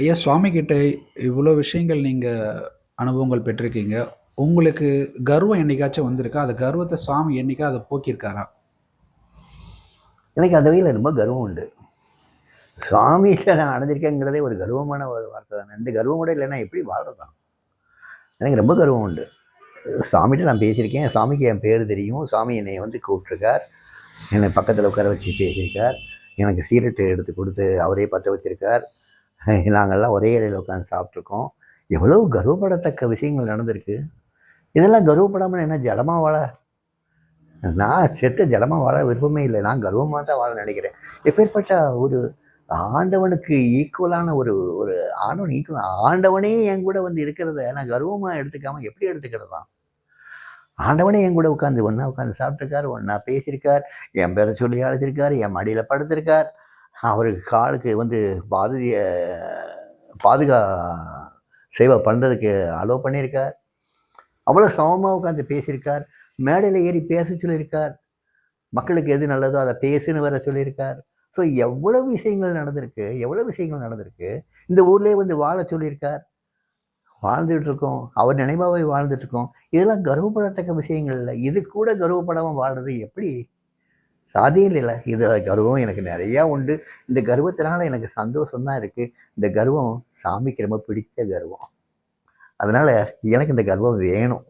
ஐயா சுவாமி கிட்ட இவ்வளோ விஷயங்கள் நீங்கள் அனுபவங்கள் பெற்றிருக்கீங்க. உங்களுக்கு கர்வம் என்னைக்காச்சும் வந்திருக்கா? அந்த கர்வத்தை சுவாமி என்னைக்கா அதை போக்கியிருக்காரா? எனக்கு அந்த வகையில் ரொம்ப கர்வம் உண்டு. சுவாமிகிட்ட நான் அடைஞ்சிருக்கேங்கிறதே ஒரு கர்வமான ஒரு வார்த்தை தான். இந்த கர்வம் கூட இல்லைன்னா எப்படி வாழ்றதான் எனக்கு ரொம்ப கர்வம் உண்டு. சாமிகிட்ட நான் பேசியிருக்கேன். சாமிக்கு என் பேர் தெரியும். சாமி என்னை வந்து கூப்பிட்ருக்கார் என்னை பக்கத்தில் உட்கார வச்சு பேசியிருக்கார். எனக்கு சீரட்டு எடுத்து கொடுத்து அவரே பற்ற வச்சுருக்கார். நாங்கள்லாம் ஒரே இடையில உட்காந்து சாப்பிட்ருக்கோம் எவ்வளோ கர்வப்படத்தக்க விஷயங்கள் நடந்திருக்கு. இதெல்லாம் கர்வப்படாமல் என்ன ஜடமாக வாழ? நான் செத்த ஜடமாக வாழ விருப்பமே இல்லை. நான் கர்வமாக தான் வாழ நினைக்கிறேன். எப்பேற்பட்ட ஒரு ஆண்டவனுக்கு ஈக்குவலான ஒரு ஒரு ஆண்டவன் ஈக்குவல் ஆண்டவனே என் கூட வந்து இருக்கிறத நான் கர்வமாக எடுத்துக்காமல் எப்படி எடுத்துக்கிறது தான் ஆண்டவனே என் கூட உட்காந்து ஒன்றா உட்காந்து சாப்பிட்ருக்கார் ஒன்றா பேசியிருக்கார் என் பேரை சொல்லி அழைச்சிருக்கார் என் மடியில் படுத்திருக்கார். அவருக்கு காலுக்கு வந்து பாதிய பாதுகா சேவை பண்ணுறதுக்கு அலோவ் பண்ணியிருக்கார். அவ்வளோ சமமாக உட்காந்து பேசியிருக்கார். மேடையில் ஏறி பேச சொல்லியிருக்கார். மக்களுக்கு எது நல்லதோ அதை பேசுன்னு வர சொல்லியிருக்கார். ஸோ எவ்வளோ விஷயங்கள் நடந்திருக்கு எவ்வளோ விஷயங்கள் நடந்திருக்கு இந்த ஊர்லேயே வந்து வாழ சொல்லியிருக்கார். வாழ்ந்துட்டு இருக்கோம் அவர் நினைவாகவே வாழ்ந்துட்டு இருக்கோம் இதெல்லாம் கர்வப்படத்தக்க விஷயங்கள் இல்லை. இது கூட கர்வப்படாமல் வாழ்றது எப்படி? சாத்தியம் இல்லை இது கர்வம் எனக்கு நிறையா உண்டு. இந்த கர்வத்தினால எனக்கு சந்தோஷம் தான் இருக்குது இந்த கர்வம் சாமிக்கு ரொம்ப பிடித்த கர்வம். அதனால் எனக்கு இந்த கர்வம் வேணும்.